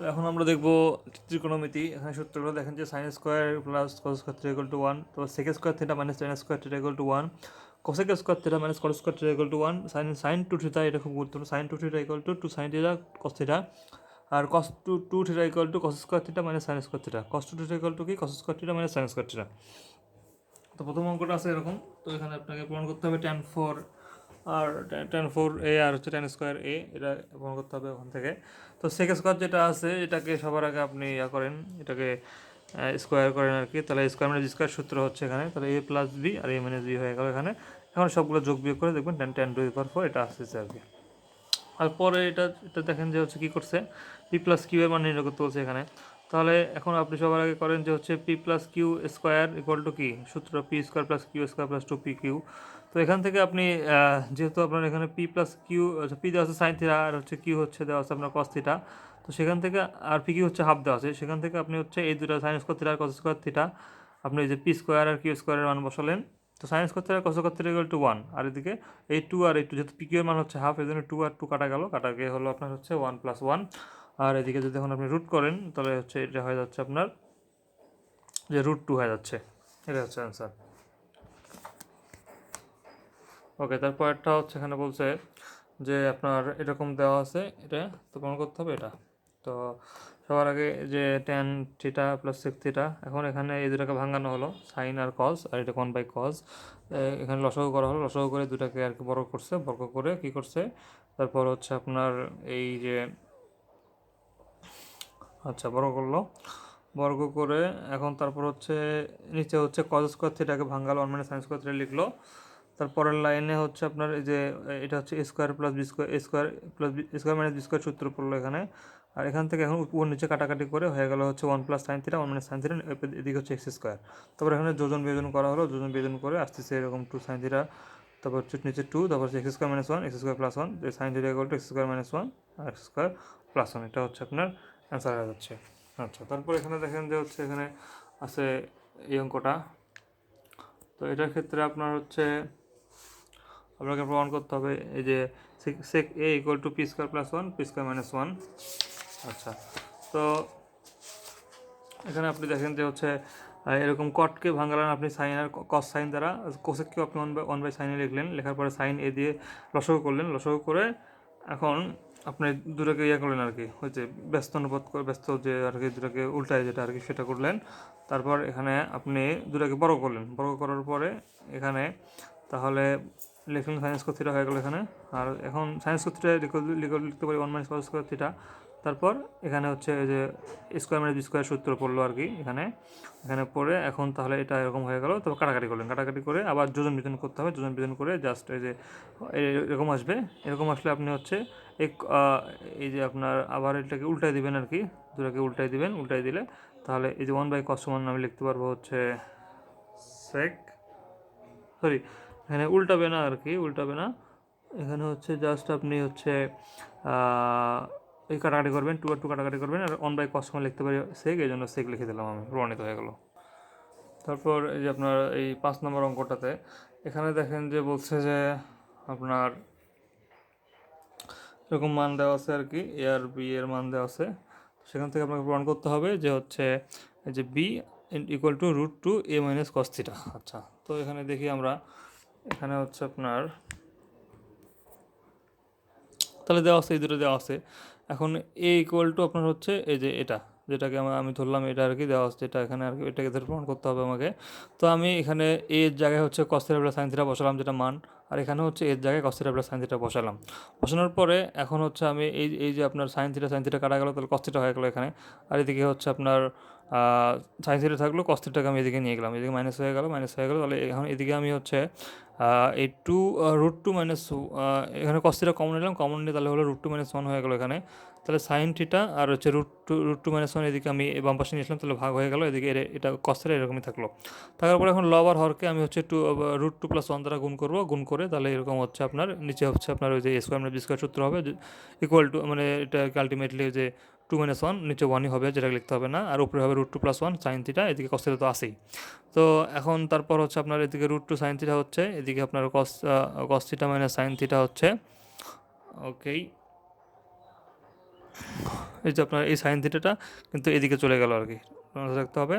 তো এখন আমরা দেখব ত্রিকোণমিতি। এখানে সূত্রগুলো দেখেন যে sine square plus cos square three equal to one তো sec square theta minus tan square theta equal to one cosec square theta minus cot square theta equal to one sine sine two theta এটা খুব গুরুত্বপূর্ণ। Sine two theta equal to two sine theta cos theta R cos two two theta equal to cos square theta minus sine square theta cos two theta equal to কি? Cos square theta minus sine square theta তো প্রথম অঙ্কটা আছে এরকম। তো এখানে আপনাকে প্রমাণ করতে হবে টেন ফোর আর টেন ফোর এ আর হচ্ছে টেন স্কোয়ার এ এটা প্রমাণ করতে হবে ওখান থেকে। তো সেক স্কোয়ার যেটা আছে, এটাকে সবার আগে আপনি ইয়া করেন, এটাকে স্কোয়ার করেন আর কি। তাহলে স্কোয়ার মাইনাস স্কোয়ার সূত্র হচ্ছে এখানে, তাহলে এ প্লাস বি আর এ মাইনাস বি হয়ে গেল এখানে। এখন সবগুলো যোগ বিয়োগ করে দেখবেন ten ten to power four এটা আসতেছে আর কি। আর পরে এটা এটা দেখেন যে হচ্ছে কী করছে পি প্লাস কিউ এর মান নির্ণয় করতে বলছে এখানে। তাহলে এখন আপনি সবার আগে করেন যে হচ্ছে P plus Q square equal to কি? সূত্র P square plus Q square plus two P Q তো এখান থেকে আপনি যেহেতু আপনার এখানে পি প্লাস কিউ পি দেওয়া আছে সাইন থিটা আর হচ্ছে কিউ হচ্ছে দেওয়া আছে আপনার কস থিটা তো সেখান থেকে আর পি কিউ হচ্ছে হাফ দেওয়া আছে। সেখান থেকে আপনি হচ্ছে এই দুটো সাইন স্কোয়ার থিটা আর কস স্কোয়ার থিটা আপনি যে পি স্কোয়ার আর কিউ স্কোয়ারের মান বসালেন। তো সাইন্স করতে হবে কস করতে ইকুয়াল টু ওয়ান আর এদিকে এই টু আর এই টু যেহেতু পিকিউ এর মান হচ্ছে হাফ এই জন্য টু আর টু কাটা গেল। কাটা গিয়ে হলো আপনার হচ্ছে ওয়ান প্লাস ওয়ান আর এদিকে যদি এখন আপনি রুট করেন, তাহলে হচ্ছে এটা হয়ে যাচ্ছে আপনার যে রুট টু হয়ে যাচ্ছে। এটা হচ্ছে অ্যান্সার ওকে তারপর একটা হচ্ছে এখানে বলছে যে আপনার এরকম দেওয়া আছে, এটা তো প্রমাণ করতে হবে এটা। তো সবার আগে যে tan theta plus six theta এখন এখানে এই দুটাকে ভাঙানো হলো সাইন আর কজ আর এটা ওয়ান বাই কজ এখানে লসগু করা হলো, লসগু করে দুটাকে আর কি বর্গ করছে, বর্গ করে কি করছে? তারপর হচ্ছে আপনার এই যে আচ্ছা বর্গ করল। বর্গ করে এখন তারপর হচ্ছে নিচে হচ্ছে কজ স্কোয়ার থিটাকে ভাঙালো one minus sine square theta লিখলো। তারপরের লাইনে হচ্ছে আপনার এই যে, এটা হচ্ছে square plus B square square plus B square minus B square সূত্র পড়ল এখানে। আর এখান থেকে এখন উপর নিচে কাটাকাটি করে হয়ে গেল হচ্ছে one plus sine theta one minus sine theta এদিকে হচ্ছে এক্স স্কোয়ার তারপর এখানে যোজন বিয়োজন করা হলো, যোজন বিয়োজন করে আসতেছে এরকম টু সাইন থিটা তারপর হচ্ছে নিচে টু তারপর হচ্ছে X square minus one X square plus one sine theta X square minus one আর এক্স স্কোয়ার প্লাস ওয়ান এটা হচ্ছে আপনার অ্যান্সার হয়ে যাচ্ছে। আচ্ছা তারপর এখানে দেখেন যে হচ্ছে এখানে আছে এই অঙ্কটা। তো এটার ক্ষেত্রে আপনার হচ্ছে আপনাকে প্রমাণ করতে হবে, এই যে sec A equal to P square plus one P square minus one আচ্ছা তো এখানে আপনি দেখেন যে হচ্ছে এরকম কটকে ভাঙালেন আপনি সাইন আর কস সাইন দ্বারা কোসেককেও আপনি ওয়ান বাই ওয়ান বাই সাইনে লিখলেন, লেখার পরে সাইন এ দিয়ে লসগু করলেন, লসগু করে এখন আপনি দুটাকে ইয়ে করলেন আর কি হচ্ছে ব্যস্ত অনুপাত ব্যস্ত যে আর কি দুটাকে উল্টায় যেটা আর কি সেটা করলেন। তারপর এখানে আপনি দুটাকে বড় করলেন। বড় করার পরে এখানে তাহলে লিখলেন সায়েন্স কথিটা হয়ে গেল এখানে। আর এখন সায়েন্স কথিটা লিখতে পারি one minus cos square theta তারপর এখানে হচ্ছে যে স্কোয়ার মাইনাস স্কোয়ার সূত্র পড়ল আর কি এখানে। এখানে পড়ে এখন তাহলে এটা এরকম হয়ে গেল তবে কাটাকাটি করলেন। কাটাকাটি করে আবার যোজন বিজন করতে হবে, যোজন বিজন করে জাস্ট এই যে এরকম আসবে। এরকম আসলে আপনি হচ্ছে এক এই যে আপনার আবার এটাকে উল্টাই দিবেন আর কি, দুটাকে উল্টাই দিবেন উল্টাই দিলে তাহলে এই যে ওয়ান বাই কস সমান আমি লিখতে পারব হচ্ছে সেক সরি এখানে উল্টাবে না আর কি, উল্টাবে না। এখানে হচ্ছে জাস্ট আপনি হচ্ছে এই কাটাকাটি করবেন টু আর টু কাটাকাটি করবেন আর ওয়ান বাই কস সমান লিখতে পারি সেক এই জন্য সেক লিখে দিলাম আমি, প্রমাণিত হয়ে গেল। তারপর এই যে আপনার এই পাঁচ নম্বর অঙ্কটাতে, এখানে দেখেন যে বলছে যে আপনার এরকম মান দেওয়া আছে আর কি এ আর বি এর মান দেওয়া আছে। সেখান থেকে আপনাকে প্রমাণ করতে হবে যে হচ্ছে এই যে B equal to root two A minus cos theta আচ্ছা তো এখানে দেখি আমরা, এখানে হচ্ছে আপনার, তাহলে দেওয়া আছে, এই দুটো দেওয়া আছে। এখন এ ইকুয়াল টু আপনার হচ্ছে এই যে এটা, যেটাকে আমি ধরলাম এটা আর কি দেওয়া আছে এটা এখানে আর কি এটাকে ধরে প্রমাণ করতে হবে আমাকে। তো আমি এখানে এর জায়গায় হচ্ছে কস্তের প্লাস সাইন থিটা বসালাম যেটা মান, আর এখানে হচ্ছে এর জায়গায় কস্তের প্লাস সাইন থিটা বসালাম। বসানোর পরে এখন হচ্ছে আমি এই এই যে আপনার সাইন থিটা কাটা গেলো, তাহলে কস্তিটা হয়ে গেলো এখানে। আর এদিকে হচ্ছে আপনার সাইন থিটা থাকল কস্তিটাকে আমি এদিকে নিয়ে গেলাম। এদিকে মাইনাস হয়ে গেল মাইনাস হয়ে গেলো, তাহলে এখন এদিকে আমি হচ্ছে এই টু রুট টু মাইনাস এখানে কস্তিটা কমন নিলাম কমন নিয়ে তাহলে হলো রুট টু মাইনাস ওয়ান হয়ে গেলো এখানে। তাহলে সাইন থিটা আর হচ্ছে root two root two minus one এদিকে আমি বাম পাশে নিয়েছিলাম, তাহলে ভাগ হয়ে গেলো, এদিকে এটা কস্তিটা এরকমই থাকল। থাকার পরে এখন লব আর হরকে আমি হচ্ছে two root two plus one দ্বারা গুণ করব, গুণ করে তাহলে এরকম হচ্ছে আপনার, নিচে হচ্ছে আপনার ওই যে স্কোয়ার মানে বি সূত্র হবে ইকুয়াল টু মানে এটা আলটিমেটলি যে টু মাইনাস ওয়ান নিচে ওয়ানই হবে, যেটা লিখতে হবে না। আর উপরে হবে root two plus one sine theta এদিকে কস তো আসেই তো এখন তারপর হচ্ছে আপনার এদিকে রুট টু সাইন থিটা হচ্ছে, এদিকে আপনার cos cos theta minus sine theta হচ্ছে। ওকেই এই যে আপনার এই সাইন থিটাটা কিন্তু এদিকে চলে গেল আর কি রাখতে হবে।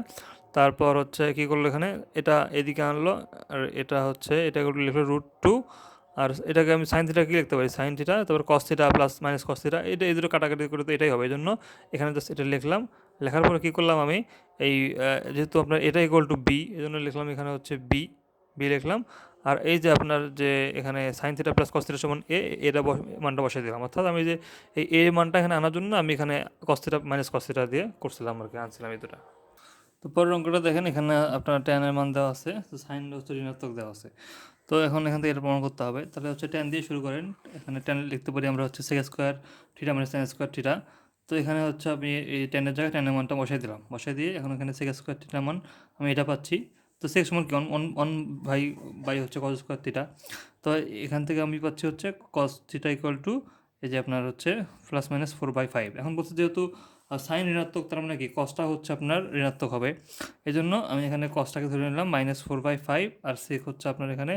তারপর হচ্ছে কী করল এখানে? এটা এদিকে আনলো, আর এটা হচ্ছে, এটা লিখলো রুট টু আর এটাকে আমি সাইন থিটা কী লিখতে পারি? সাইন থিটা তারপর cos theta plus minus cos theta এটা এই দুটো কাটাকাটি করে তো এটাই হবে এই জন্য এখানে জাস্ট এটা লিখলাম। লেখার পরে কী করলাম আমি? এই যেহেতু আপনার এটা ইকুয়াল টু বি এই জন্য লিখলাম এখানে হচ্ছে বি বি লিখলাম। আর এই যে আপনার যে এখানে sine theta plus cos theta সমান এ এটা মানটা বসিয়ে দিলাম। অর্থাৎ আমি যে এই এ মানটা এখানে আনার জন্য আমি এখানে cos theta minus cos theta দিয়ে করছিলাম আর কি, আনছিলাম এই দুটা। তো পরের অঙ্কটা দেখেন, এখানে আপনার ট্যানের মান দেওয়া আছে। তো সাইন হচ্ছে ঋণাত্মক দেওয়া আছে। তো এখন এখান থেকে এটা প্রমাণ করতে হবে। তাহলে হচ্ছে টেন দিয়ে শুরু করেন। এখানে টেন লিখতে পারি আমরা হচ্ছে sec square theta minus sine square theta তো এখানে হচ্ছে আমি এই টেনের জায়গায় টেনের মানটা বসাই দিলাম। বসাই দিয়ে এখন এখানে সেক স্কোয়ার থিটার মান আমি এটা পাচ্ছি। তো সেক সমান কি? অন অন ভাই বাই হচ্ছে কস স্কোয়ার থিটা তো এখান থেকে আমি পাচ্ছি হচ্ছে কস থিটা ইকুয়াল টু এই যে আপনার হচ্ছে plus minus four by five এখন বলছে যেহেতু সাইন ঋণাত্মক, তার মানে কি? কসটা হচ্ছে আপনার ঋণাত্মক হবে। এই জন্য আমি এখানে কসটাকে ধরে নিলাম মাইনাস ফোর বাই ফাইভ আর সেক হচ্ছে আপনার এখানে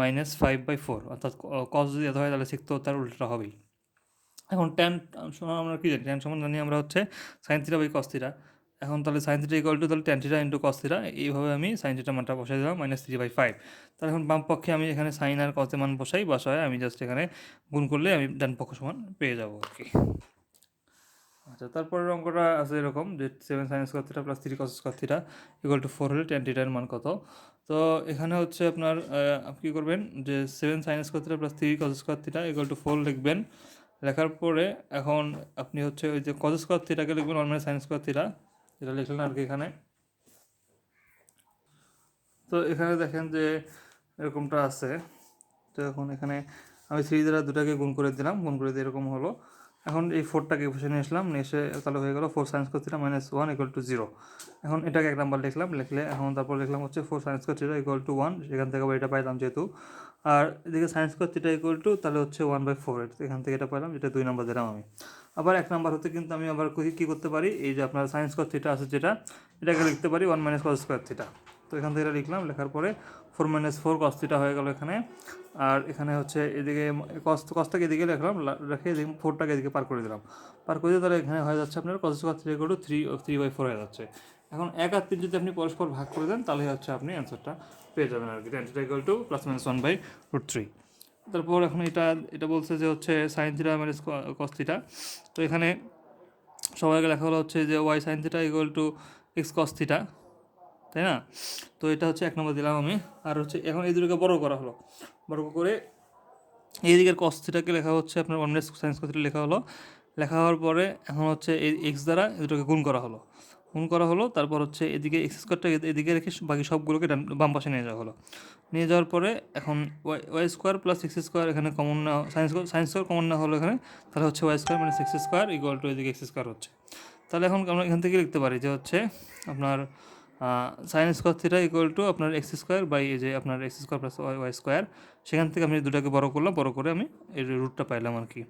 মাইনাস ফাইভ বাই ফোর অর্থাৎ কস যদি এত হয় তাহলে সেক তো তার উল্টোটা হবেই। এখন ট্যান সমান আমরা কি জানি? ট্যান সমান জানি আমরা হচ্ছে sine theta by cos theta এখন তাহলে সাইন থিটা ইকুয়াল টু তাহলে tan theta into cos theta এইভাবে আমি সাইন থিটা মানটা বসাই দিলাম মাইনাস থ্রি বাই ফাইভ তাহলে এখন বাম পক্ষে আমি এখানে সাইন আর কসের মান বসাই, বসায় আমি জাস্ট এখানে গুণ করলে আমি ডান পক্ষ সমান পেয়ে যাব আর কি। আচ্ছা তারপরের অঙ্কটা আছে এরকম যে seven sine square theta plus three cos square theta equal to four হলে টেন থিটার মান কত? তো এখানে হচ্ছে আপনার আপনি কী করবেন যে seven sine square theta plus three cos square theta equal to four লিখবেন। লেখার পরে এখন আপনি হচ্ছে ওই যে কস স্কোয়ার থিটাকে লিখবেন ওয়ান সাইন স্কোয়ার থিটা যেটা লিখলেন আর কি এখানে। তো এখানে দেখেন যে এরকমটা আছে। তো এখন এখানে আমি থ্রি দ্বারা দুটাকে গুণ করে দিলাম, গুণ করে দিয়ে এরকম হলো। এখন এই ফোরটাকে বসে নিয়ে আসলাম, নিয়ে এসে তাহলে হয়ে গেল four science theta minus one equal to zero এখন এটাকে এক নাম্বার লিখলাম, লিখলে এখন তারপর লিখলাম হচ্ছে four science theta equal to one সেখান থেকে আবার এটা পাইলাম যেহেতু। আর এদিকে সায়েন্স থিটা ইকুয়াল টু তাহলে হচ্ছে ওয়ান বাই ফোর এখান থেকে এটা পাইলাম, যেটা দুই নাম্বার দিলাম আমি। আবার এক নাম্বার হতে কিন্তু আমি আবার কী করতে পারি? এই যে আপনার সায়েন্স থিটা আছে যেটা, এটাকে লিখতে পারি one minus cos square theta তো এখান থেকে লিখলাম, লেখার পরে four minus four cos theta হয়ে গেল এখানে। আর এখানে হচ্ছে এদিকে কস কসটাকে এদিকে লিখলাম রেখে এদিকে ফোরটাকে এদিকে পার করে দিলাম। পার করে দিয়ে তাহলে এখানে হয়ে যাচ্ছে আপনার cos square three two three three by four হয়ে যাচ্ছে। এখন এক আর তিন যদি আপনি পরস্পর ভাগ করে দেন, তাহলে হচ্ছে আপনি অ্যান্সারটা পেয়ে যাবেন আর কি। Tan theta equal to plus minus one by root three তারপর এখন এটা এটা বলছে যে হচ্ছে sine theta minus cos theta তো এখানে সবাইকে লেখা হলো হচ্ছে যে Y sine theta equal to X cos theta তাই না? তো এটা হচ্ছে এক নম্বর দিলাম আমি। আর হচ্ছে এখন এই দুটোকে বড় করা হলো। বড় করে এই দিকের কস লেখা হচ্ছে আপনার ওয়ান সাইন্স কস লেখা হলো। লেখা হওয়ার পরে এখন হচ্ছে এই এক্স দ্বারা দুটোকে গুণ করা হলো। গুণ করা হলো, তারপর হচ্ছে এদিকে এক্স স্কোয়ারটা এদিকে রেখে বাকি সবগুলোকে বাম পাশে নিয়ে যাওয়া হলো। নিয়ে যাওয়ার পরে এখন Y Y square plus X square এখানে কমন না সাইন্স সাইন্স স্কোয়ার কমন না হলো এখানে। তাহলে হচ্ছে ওয়াই স্কোয়ার মানে সিক্স স্কোয়ার ইকুয়াল টু এদিকে এক্স স্কোয়ার হচ্ছে। তাহলে এখন আমরা এখান থেকে লিখতে পারি যে হচ্ছে আপনার sine square theta equal to আপনার এক্স স্কোয়ার বাই এই যে আপনার X square plus Y square সেখান থেকে আমি দুটাকে বড় করলাম, বড় করে আমি এর রুটটা পাইলাম আর কি।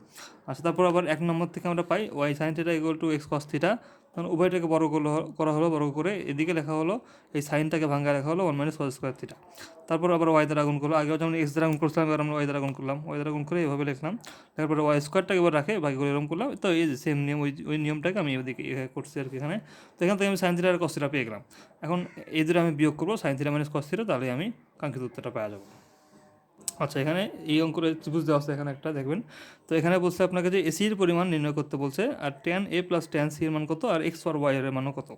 আচ্ছা তারপর আবার এক নম্বর থেকে আমরা পাই Y sine theta equal to X cos theta তখন উভয়টাকে বড় করল, করা হলো বড় করে এদিকে লেখা হলো, এই সাইনটাকে ভাঙ্গা লেখা হলো one minus cos square theta তারপর আবার ওয়াই দ্বারা গুণ করল। আগেও যেমন এক্স দ্বারা গুণ করছিলাম, এবার আমরা ওয়াই দ্বারা গুণ করলাম। ওয়াই দ্বারা গুণ করে এভাবে লিখলাম। তারপরে ওয়াই স্কোয়ারটাকে এবার রাখে বাকিগুলো এরকম করলাম। তো এই সেম নিয়ম, ওই ওই নিয়মটাকে আমি এদিকে করছি আর কি এখানে। তো এখান থেকে আমি সাইন থিটা আর কস থিটা পেয়ে গেলাম। এখন এই দুটো আমি বিয়োগ করব sine theta minus cos theta তাহলে আমি কাঙ্ক্ষিত উত্তরটা পাওয়া যাব। আচ্ছা এখানে এই অঙ্কের ত্রিভুজ দেওয়া আছে, এখানে একটা, দেখবেন। তো এখানে বলছে আপনাকে যে এসির পরিমাণ নির্ণয় করতে বলছে, আর tan A plus tan C এর মান কত, আর এক্স আর ওয়াই এর মানও কত।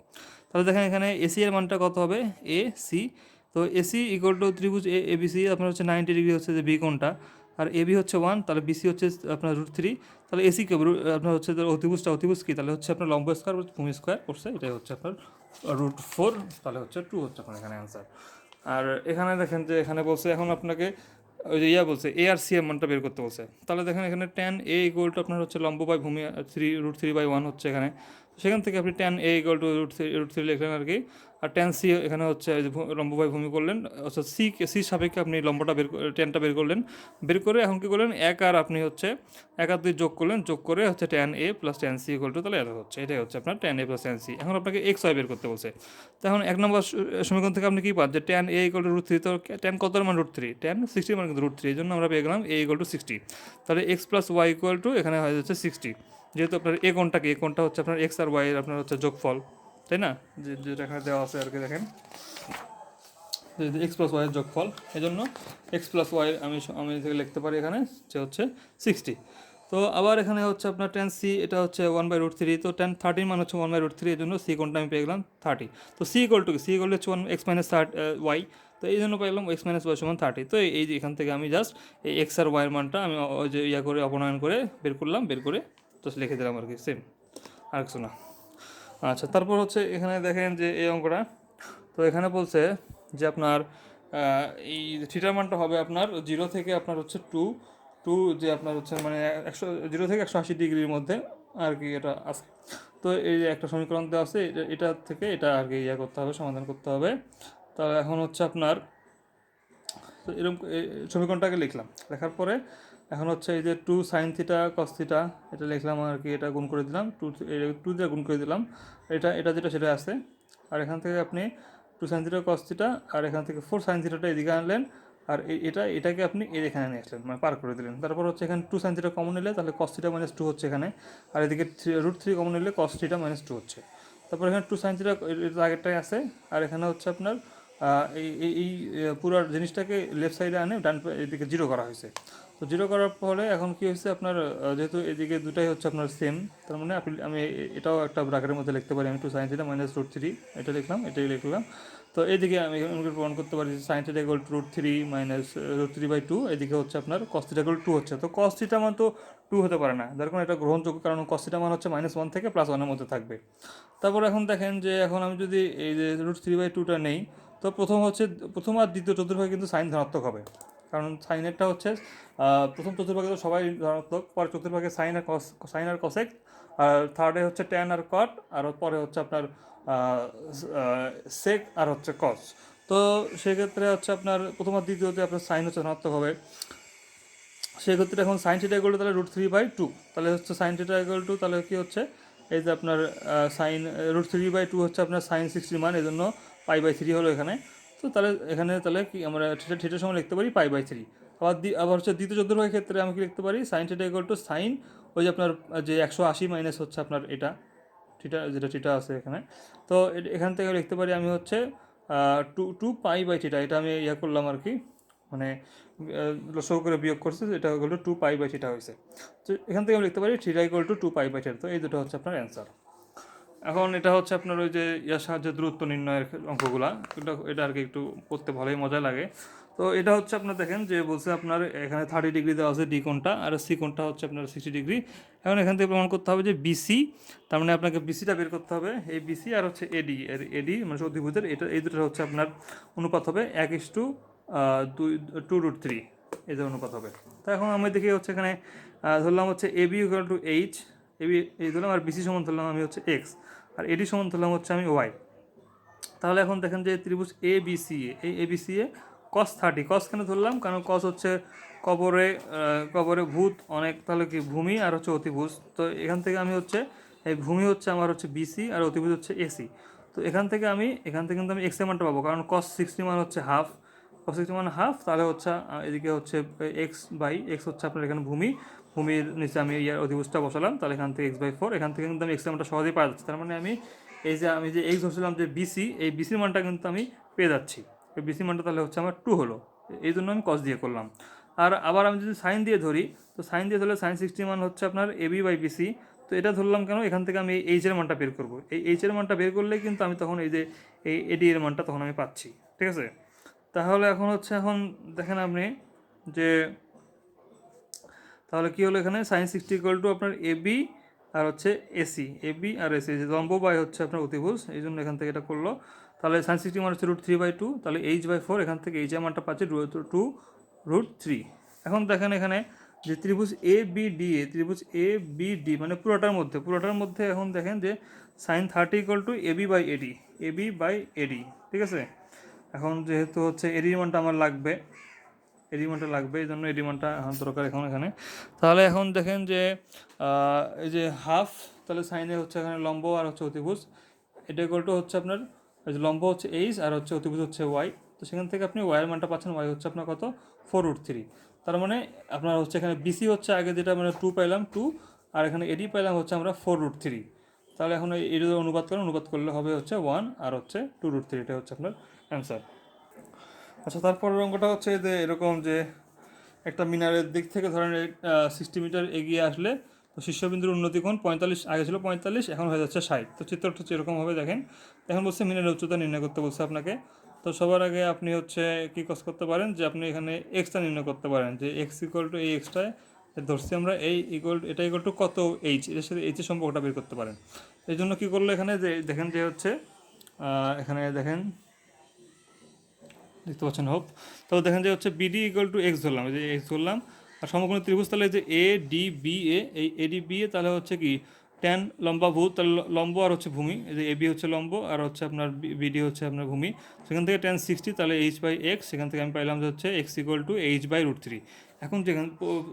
তাহলে দেখেন এখানে এসি এর মানটা কত হবে? এ সি তো এসি ইকুয়াল টু ত্রিভুজ এ এ বিসি আপনার হচ্ছে নাইনটি ডিগ্রি হচ্ছে যে বি কোনটা আর এ বি হচ্ছে ওয়ান তাহলে বিসি হচ্ছে আপনার রুট থ্রি তাহলে এসি কে আপনার হচ্ছে অতিভুজটা, অতিভুজ কি? তাহলে হচ্ছে আপনার লম্ব স্কোয়ার ভূমি স্কোয়ার করছে, এটাই হচ্ছে আপনার রুট ফোর তাহলে হচ্ছে টু হচ্ছে আপনার এখানে অ্যান্সার আর এখানে দেখেন যে, এখানে বলছে এখন আপনাকে ওই যে ইয়া বলছে এ আর সি এর মানটা বের করতে বলছে। তাহলে দেখেন এখানে টেন এ ইকুয়াল টু আপনার হচ্ছে লম্ব বাই ভূমি three root three by one হচ্ছে এখানে। সেখান থেকে আপনি tan A equal to root three root three লিখলেন আর কি আর ট্যান সি এখানে হচ্ছে এই যে ভূ- লম্ব বাই ভূমি করলেন, অর্থাৎ সি সি সাপেক্ষে আপনি লম্বটা বের টেনটা বের করলেন। বের করে এখন কী করলেন? এক আর আপনি হচ্ছে এক আর দুই যোগ করলেন, যোগ করে হচ্ছে tan A plus tan C equal to তাহলে এত হচ্ছে, এটাই হচ্ছে আপনার tan A plus tan C এখন আপনাকে এক্স ওয়াই বের করতে বলছে। তো এখন এক নম্বর সমীকরণ থেকে আপনি কী পান? যে tan A equal to root three তো টেন কত মান রুট থ্রি টেন সিক্সটি মানে কিন্তু রুট থ্রি এই জন্য আমরা পেয়ে গেলাম এ ইকুয়াল টু সিক্সটি তাহলে X plus Y equal to এখানে হয়ে যাচ্ছে সিক্সটি যেহেতু আপনার এ কোনটা কি এ কোনটা হচ্ছে আপনার এক্স আর ওয়াই আপনার হচ্ছে যোগফল। তাই না? যে যেটা দেওয়া আছে আর কি, দেখেন। এক্স প্লাস ওয়াইয়ের যোগফল এই জন্য এক্স প্লাস ওয়াই আমি আমি লিখতে পারি এখানে, যে হচ্ছে সিক্সটি তো আবার এখানে হচ্ছে আপনার টেন সি এটা হচ্ছে ওয়ান বাই রুট থ্রি তো টেন থার্টিন মানে হচ্ছে ওয়ান বাই রুট থ্রি এই জন্য সি কোনটা আমি পেয়ে গেলাম থার্টি তো C equal to C equal হচ্ছে one X minus thirty Y তো এই জন্য পেলাম এক্স মাইনাস ওয়াই সমান থার্টি তো এই যে এখান থেকে আমি জাস্ট এই এক্স আর ওয়াইয়ের মানটা আমি ওই যে ইয়া করে অপনয়ন করে বের করলাম, বের করে জাস্ট লিখে দিলাম আর কি সেম আর কিছু না। আচ্ছা তারপর হচ্ছে এখানে দেখেন যে এই অঙ্কটা। তো এখানে বলছে যে আপনার এই থিটার মানটা হবে আপনার জিরো থেকে আপনার হচ্ছে টু টু যে আপনার হচ্ছে মানে একশো, জিরো থেকে একশো আশি ডিগ্রির মধ্যে আর কি এটা আছে। তো এই যে একটা সমীকরণ দেওয়া আছে, এটা থেকে এটা আর কি ইয়ে করতে হবে, সমাধান করতে হবে। তা এখন হচ্ছে আপনার, তো এরকম সমীকরণটাকে লিখলাম। লেখার পরে এখন হচ্ছে এই যে two sine theta cos theta এটা লিখলাম আর কি, এটা গুণ করে দিলাম টু টু দিয়ে গুণ করে দিলাম, এটা এটা যেটা সেটা আছে। আর এখান থেকে আপনি two sine theta cos theta আর এখান থেকে ফোর সাইন থিটাটা এদিকে আনলেন, আর এটা, এটাকে আপনি এর এখানে নিয়ে আসলেন মানে পার করে দিলেন। তারপর হচ্ছে এখানে টু সাইন থিটা কমন নিলে, তাহলে কস থিটা মাইনাস টু হচ্ছে এখানে, আর এদিকে থ্রি রুট থ্রি কমন নিলে কস থিটা মাইনাস টু হচ্ছে। তারপর এখানে টু সাইন থিটা আগেরটাই আছে, আর এখানে হচ্ছে আপনার এই এই পুরো জিনিসটাকে লেফট সাইডে আনে, ডান এদিকে জিরো করা হয়েছে। তো জিরো করার পরে এখন কি হয়েছে? আপনার যেহেতু এদিকে দুটাই হচ্ছে আপনার সেম তার মানে আপনি, আমি এটাও একটা ব্রাকেটের মধ্যে লিখতে পারি। আমি two sine theta minus root three এটা লিখলাম, এটাই লিখলাম। তো এদিকে আমি এখানে প্রমাণ করতে পারি যে sine theta equal root three minus root three by two এদিকে হচ্ছে আপনার কস থিটা ইকুয়াল টু হচ্ছে। তো কস থিটা মান তো টু হতে পারে না। যার কারণে এটা গ্রহণযোগ্য, কারণ কস থিটা মান হচ্ছে মাইনাস ওয়ান থেকে প্লাস ওয়ানের মধ্যে থাকবে। তারপর এখন দেখেন যে এখন আমি যদি এই যে রুট থ্রি বাই টুটা নেই, তো প্রথম হচ্ছে, প্রথম আর দ্বিতীয় চতুর্ভাগে কিন্তু সাইন ধনাত্মক হবে। কারণ সাইনেরটা হচ্ছে প্রথম চতুর্ভাগে তো সবাই ধনাত্মক, পরে চতুর্ভাগে সাইন আর কস সাইন আর কসেক আর থার্ডে হচ্ছে ট্যান আর কট আর পরে হচ্ছে আপনার সেক আর হচ্ছে কস তো সেক্ষেত্রে হচ্ছে আপনার প্রথম আর দ্বিতীয়তে আপনার সাইন হচ্ছে ধনাত্মক হবে। সেক্ষেত্রে এখন সাইন থিটা ইকুয়াল তাহলে রুট থ্রি বাই টু তাহলে হচ্ছে সাইন থিটা ইকুয়াল টু তাহলে কী হচ্ছে? এই যে আপনার sine root three by two হচ্ছে আপনার সাইন সিক্সটি মান এই জন্য পাই বাই থ্রি হলো এখানে। তো তাহলে এখানে তাহলে কি আমরা থিটা থিটার সময় লিখতে পারি, পাই বাই থ্রি। আবার আবার হচ্ছে দ্বিতীয় চতুর্ভাগের ক্ষেত্রে আমি কি লিখতে পারি? Sine theta equal to sine ওই যে আপনার যে একশো আশি মাইনাস হচ্ছে আপনার এটা, থিটা, যেটা থিটা আছে এখানে। তো এখান থেকে লিখতে পারি আমি হচ্ছে two two pi by theta এটা আমি ইয়া করলাম আর কি মানে লসও করে বিয়োগ করছে এটা হলো টু পাই বাই থিটা হয়েছে। তো এখান থেকে আমি লিখতে পারি theta equal to two pi by theta তো এই দুটো হচ্ছে আপনার অ্যান্সার এখন এটা হচ্ছে আপনার ওই যে ইয়ার সাহায্যে দূরত্ব নির্ণয়ের অঙ্কগুলা। এটা এটা আর কি একটু করতে ভালোই মজা লাগে। তো এটা হচ্ছে আপনার দেখেন যে বলছে আপনার এখানে থার্টি ডিগ্রি দেওয়া আছে ডি কোনটা আর সি কোনটা হচ্ছে আপনার সিক্সটি ডিগ্রি এখন এখান থেকে প্রমাণ করতে হবে যে বিসি তার মানে আপনাকে বিসিটা বের করতে হবে, এই বিসি আর হচ্ছে এডি এর এডি মানে অধিভূতের এটা, এই দুটো হচ্ছে আপনার অনুপাত হবে এক ইস টু দুই, টু রুট থ্রি যে অনুপাত হবে। তো এখন আমি দেখি হচ্ছে এখানে ধরলাম হচ্ছে A B equal to H A B এই ধরলাম আর বিসি সমান ধরলাম আমি হচ্ছে এক্স। আর এডি সমান ধরলাম হচ্ছে আমি ওয়াই। তাহলে এখন দেখেন যে ত্রিভুজ এ, বি, সি, এ। এই A, B, C, A cos thirty cos কেন ধরলাম? কারণ কস হচ্ছে কবরে কবরে ভূত, অনেক, তাহলে কি ভূমি আর হচ্ছে অতিভুজ। তো এখান থেকে আমি হচ্ছে, এই ভূমি হচ্ছে আমার হচ্ছে বিসি আর অতিভুজ হচ্ছে এসি তো এখান থেকে আমি, এখান থেকে কিন্তু আমি এক্স মানটা পাবো। কারণ কস সিক্সটি মান হচ্ছে হাফ কস সিক্সটি মান হাফ তাহলে হচ্ছে এদিকে হচ্ছে এক্স বাই এক্স হচ্ছে আপনার এখানে ভূমি। ভূমির নিচে আমি ইয়ার অধিভুজটা বসালাম, তাহলে এখান থেকে এক্স বাই ফোর এখান থেকে কিন্তু আমি এক্স মানটা সহজেই পাওয়া যাচ্ছে। তার মানে আমি এই যে, আমি যে এক্স ধরছিলাম যে বিসি এই বিসি মানটা কিন্তু আমি পেয়ে যাচ্ছি। এই বিসি মানটা তাহলে হচ্ছে আমার টু হলো। এই জন্য আমি কস দিয়ে করলাম। আর আবার আমি যদি সাইন দিয়ে ধরি, তো সাইন দিয়ে ধরলে সাইন সিক্সটি মান হচ্ছে আপনার এবি বাই বিসি তো এটা ধরলাম কেন? এখান থেকে আমি এইচ এর মানটা বের করব। এই এইচ এর মানটা বের করলে কিন্তু আমি তখন এই যে, এই এডি এর মানটা তখন আমি পাচ্ছি। ঠিক আছে? তাহলে এখন হচ্ছে, এখন দেখেন আপনি যে তাহলে কি হলো এখানে? সাইন সিক্সটি ইকুয়াল টু আপনার এবি আর হচ্ছে এসি এবি আর এসি লম্ব বাই হচ্ছে আপনার অতিভুজ, এই জন্য এখান থেকে এটা করল। তাহলে সাইন সিক্সটি মান হচ্ছে রুট থ্রি বাই টু তাহলে এইচ বাই ফোর এখান থেকে এইচ মানটা পাচ্ছি টু রুট থ্রি এখন দেখেন এখানে যে ত্রিভুজ এ বি ডি এ ত্রিভুজ এ বি ডি মানে পুরোটার মধ্যে পুরোটার মধ্যে এখন দেখেন যে sine thirty equal to A B by AD A B by AD ঠিক আছে? এখন যেহেতু হচ্ছে এডি মানটা আমার লাগবে এডি মানটা লাগবে, এই জন্য এডি মানটা এখন দরকার এখন এখানে। তাহলে এখন দেখেন যে এই যে হাফ, তাহলে সাইনে হচ্ছে এখানে লম্ব আর হচ্ছে অতিভুজ। এটা ইকুয়াল হচ্ছে আপনার যে লম্ব হচ্ছে এইচ আর হচ্ছে অতিভুজ হচ্ছে ওয়াই তো সেখান থেকে আপনি ওয়াইয়ের মানটা পাচ্ছেন ওয়াই হচ্ছে আপনার কত? ফোর রুট থ্রি তার মানে আপনার হচ্ছে এখানে বিসি হচ্ছে, আগে যেটা মানে টু পাইলাম টু আর এখানে এডি পাইলাম হচ্ছে আমরা ফোর রুট থ্রি তাহলে এখন এডি অনুবাদ করেন অনুবাদ করলে হবে হচ্ছে ওয়ান আর হচ্ছে টু রুট থ্রি এটা হচ্ছে আপনার অ্যান্সার আচ্ছা তারপরের অঙ্কটা হচ্ছে যে এরকম যে একটা মিনারের দিক থেকে ধরেন সিক্সটি মিটার এগিয়ে আসলে তো শীর্ষবিন্দুর উন্নতি কোণ পঁয়তাল্লিশ, আগে ছিল পঁয়তাল্লিশ, এখন হয়ে যাচ্ছে ষাট। তো চিত্রটা হচ্ছে এরকমভাবে দেখেন। এখন বলছে মিনারের উচ্চতা নির্ণয় করতে বলছে আপনাকে। তো সবার আগে আপনি হচ্ছে কী কাজ করতে পারেন, যে আপনি এখানে এক্সটা নির্ণয় করতে পারেন, যে এক্স ইকুয়াল টু এই এক্সটায় ধরছি আমরা এই ইকুয়াল এটা ইকুয়াল টু কত এইচ এর সাথে এইচের সম্পর্কটা বের করতে পারেন। এই জন্য কী করল এখানে, যে দেখেন যে হচ্ছে এখানে দেখেন দেখতে পাচ্ছেন হোপ। তো দেখেন যে হচ্ছে বিডি ইকুয়াল টু এক্স ধরলাম, এই যে এক্স ধরলাম। আর সমকোণী ত্রিভুজ তাহলে যে এ ডি বি এ এই এ ডি বি এ তাহলে হচ্ছে কি ট্যান লম্বা ভূত তাহলে লম্ব আর হচ্ছে ভূমি, এই যে এ বি হচ্ছে লম্ব আর হচ্ছে আপনার বিডি হচ্ছে আপনার ভূমি। সেখান থেকে ট্যান সিক্সটি তাহলে এইচ বাই এক্স সেখান থেকে আমি পাইলাম যে হচ্ছে X equal to H by root three এখন যেখানে,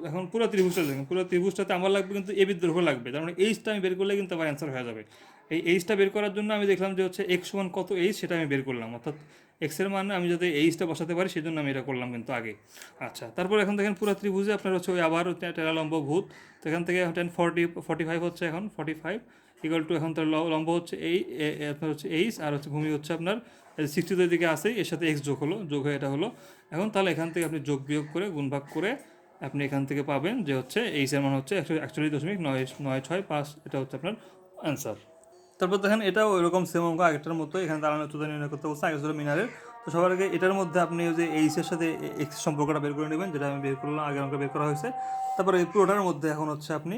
এখন পুরো ত্রিভুজটা দেখেন, পুরো ত্রিভুজটাতে আমার লাগবে কিন্তু এ বির দৈর্ঘ্য লাগবে, তার মানে এইচটা আমি বের করলে কিন্তু আমার অ্যান্সার হয়ে যাবে। এই এইচটা বের করার জন্য আমি দেখলাম যে হচ্ছে এক্স ওয়ান কত এইচ সেটা আমি বের করলাম। অর্থাৎ এক্সের মানে আমি যাতে এইচটা বসাতে পারি সেই জন্য আমি এটা করলাম কিন্তু আগে। আচ্ছা তারপর এখন দেখেন পুরো ত্রিভুজে আপনার হচ্ছে ওই আবার লম্ব ভূত। তো এখান থেকে টেন ফর্টি ফর্টি ফাইভ হচ্ছে এখন ফর্টি ফাইভ ইকুয়াল টু এখন তার লম্ব হচ্ছে এই আপনার হচ্ছে এইচ আর হচ্ছে ভূমি হচ্ছে আপনার সিক্সটির দিকে আসে এর সাথে এক্স যোগ হলো, যোগ হয়ে এটা হলো। এখন তাহলে এখান থেকে আপনি যোগ বিয়োগ করে, গুণভাগ করে আপনি এখান থেকে পাবেন যে হচ্ছে এইচের মান হচ্ছে একশো, একচল্লিশ দশমিক নয় নয় ছয় পাঁচ, এটা হচ্ছে আপনার অ্যান্সার তারপর দেখেন এটাও ওইরকম সেম অঙ্ক আগেরটার মতো এখানে দাঁড়ানো উচ্চতা নির্ণয় করতে বলছে আগে ছিল মিনারের। তো সবার আগে এটার মধ্যে আপনি ওই যে এইচের সাথে এক্স সম্পর্কটা বের করে নেবেন, যেটা আমি বের করলাম, আগের অঙ্ক বের করা হয়েছে। তারপরে এই পুরোটার মধ্যে এখন হচ্ছে আপনি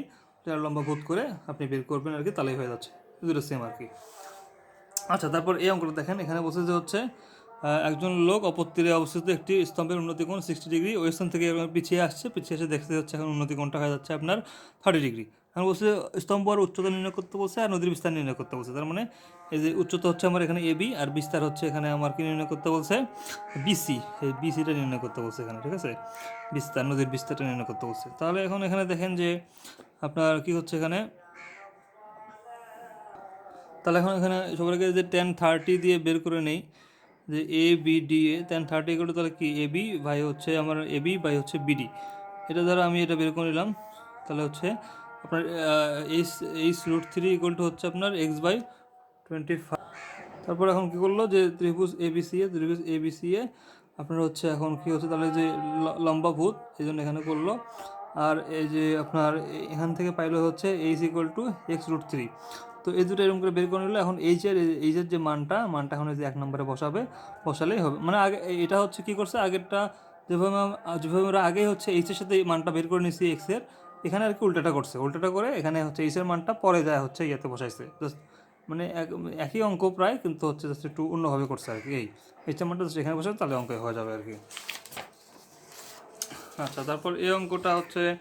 লম্বা ভূত করে আপনি বের করবেন আর কি, তাহলেই হয়ে যাচ্ছে। দুটো সেম আর কি। আচ্ছা তারপর এই অঙ্কটা দেখেন, এখানে বলছে যে হচ্ছে একজন লোক অপর তীরে অবস্থিত একটি স্তম্ভের উন্নতি কোণ সিক্সটি ডিগ্রি ওই স্থান থেকে পিছিয়ে আসছে, পিছিয়ে এসে দেখতে যাচ্ছে এখন উন্নতি কোণটা হয়ে যাচ্ছে আপনার থার্টি ডিগ্রি এখন বলছে স্তম্ভ আর উচ্চতা নির্ণয় করতে বলছে আর নদীর বিস্তার নির্ণয় করতে বলছে। তার মানে এই যে উচ্চতা হচ্ছে আমার এখানে এবি আর বিস্তার হচ্ছে এখানে আমার কি নির্ণয় করতে বলছে? বিসি এই বিসিটা নির্ণয় করতে বলছে এখানে, ঠিক আছে? বিস্তার, নদীর বিস্তারটা নির্ণয় করতে বলছে। তাহলে এখন এখানে দেখেন যে আপনার কি হচ্ছে এখানে? তাহলে এখন এখানে সবার আগে যে টেন থার্টি দিয়ে বের করে নেই, যে A B D A tan thirty এগুলো তাহলে কি? এ বি বাই হচ্ছে আমার এ বি বাই হচ্ছে বিডি এটা দ্বারা আমি এটা বের করে নিলাম, তাহলে হচ্ছে আপনার H H root three equal to হচ্ছে আপনার এক্স বাই টোয়েন্টি ফাইভ তারপর এখন কি করল? যে ত্রিভুজ এ বি সি এ, ত্রিভুজ এ বি সি এ আপনার হচ্ছে এখন কি হচ্ছে? তাহলে যে লম্বা ভূত, এই জন্য এখানে করল। আর এই যে আপনার, এখান থেকে পাইলো হচ্ছে H equal to X root three তো এই দুটো এরকম করে বের করে নিলো এখন এইচের এইচের যে মানটা মানটা এখন এই যে এক নম্বরে বসাবে, বসালেই হবে। মানে আগে এটা হচ্ছে কী করছে? আগেরটা যেভাবে যেভাবে আমরা আগেই হচ্ছে এইচের সাথে মানটা বের করে নিয়েছি এক্সের এখানে আর কি উল্টাটা করছে। উল্টাটা করে এখানে হচ্ছে এইচের মানটা পরে যায় হচ্ছে ইয়াতে বসাইছে। জাস্ট মানে এক- একই অঙ্ক প্রায়, কিন্তু হচ্ছে জাস্ট একটু অন্যভাবে করছে আর কি। এই এইচের মানটা just এখানে বসে তাহলে অঙ্ক হয়ে যাবে আর কি। আচ্ছা তারপর এই অঙ্কটা হচ্ছে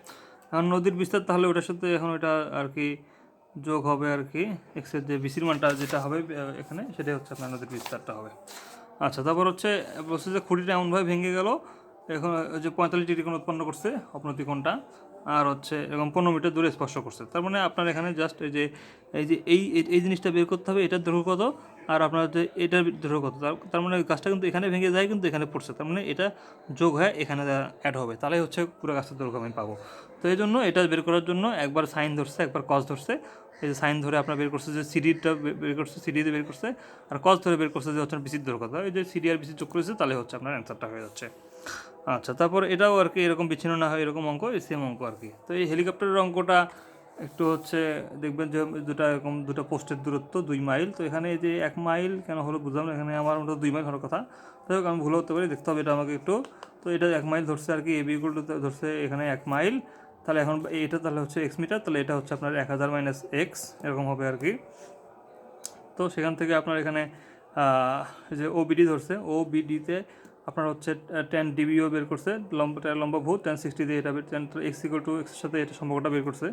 নদীর বিস্তার তাহলে ওটার সাথে এখন ওটা আর কি যোগ হবে আর কি। এক্সের যে বিসির মানটা যেটা হবে এখানে সেটাই হচ্ছে আপনার নদীর বিস্তারটা হবে। আচ্ছা তারপর হচ্ছে বলছে যে খুঁটিটা এমনভাবে ভেঙে গেল। এখন যে পঁয়তাল্লিশ ডিগ্রি কোণ উৎপন্ন করছে, অপনতি কোণটা। আর হচ্ছে এরকম পনেরো মিটার দূরে স্পর্শ করছে। তার মানে আপনার এখানে জাস্ট এই যে এই যে এই, এই- জিনিসটা বের করতে হবে, এটার দৈর্ঘ্য কত? আর আপনার যে এটার দৈর্ঘ্য কত? তার মানে গাছটা কিন্তু এখানে ভেঙে যায়, কিন্তু এখানে পড়ছে। তার মানে এটা যোগ হয়ে এখানে অ্যাড হবে। তাহলেই হচ্ছে পুরো গাছটা দৈর্ঘ্য আমি পাবো। তো এই জন্য এটা বের করার জন্য একবার সাইন ধরছে, একবার কস ধরছে। এই যে সাইন ধরে আপনার বের করছে যে সিডিটা বের করছে সিডিতে বের করছে, আর কস ধরে বের করছে যে হচ্ছে বিসির দৈর্ঘ্য। এই যে সিডি আর বিসি যোগ করেছে তাহলে হচ্ছে আপনার অ্যান্সারটা হয়ে যাচ্ছে। আচ্ছা তারপর এটাও আর কি এরকম বিচ্ছিন্ন না হয়, এরকম অঙ্ক সেম অঙ্ক আর কি। তো এই হেলিকপ্টারের অঙ্কটা একটু হচ্ছে দেখবেন যে দুটা এরকম দুটো পোস্টের দূরত্ব, দুই মাইল তো এখানে যে এক মাইল কেন হলো বুঝলাম না, এখানে আমার মতো দুই মাইল হওয়ার কথা। যাই হোক, আমি ভুল হতে পারি, দেখতে হবে এটা আমাকে একটু। তো এটা এক মাইল ধরছে আর কি এবি ধরছে এখানে এক মাইল তাহলে এখন এটা তাহলে হচ্ছে এক্স মিটার তাহলে এটা হচ্ছে আপনার এক হাজার মাইনাস এক্স এরকম হবে আর কি। তো সেখান থেকে আপনার এখানে যে ও বিডি ধরছে ও বিডিতে আপনার হচ্ছে টেন ডিবিও বের করছে লম্বা লম্বা ভূত টেন সিক্সটি দিয়ে এটা টেন এক্স ইকুয়াল টু এক্সের সাথে এটা সম্পর্কটা বের করছে।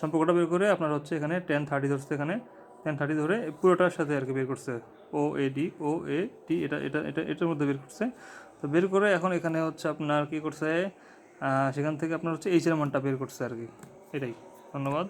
সম্পর্কটা বের করে আপনার হচ্ছে এখানে টেন থার্টি ধরছে এখানে টেন থার্টি ধরে পুরোটার সাথে আর কি বের করছে। ও A D O A D এটা এটা এটা, এটার মধ্যে বের করছে। তো বের করে এখন এখানে হচ্ছে আপনার কি করছে সেখান থেকে আপনার হচ্ছে এইচের মানটা বের করছে আর কি। এটাই। ধন্যবাদ।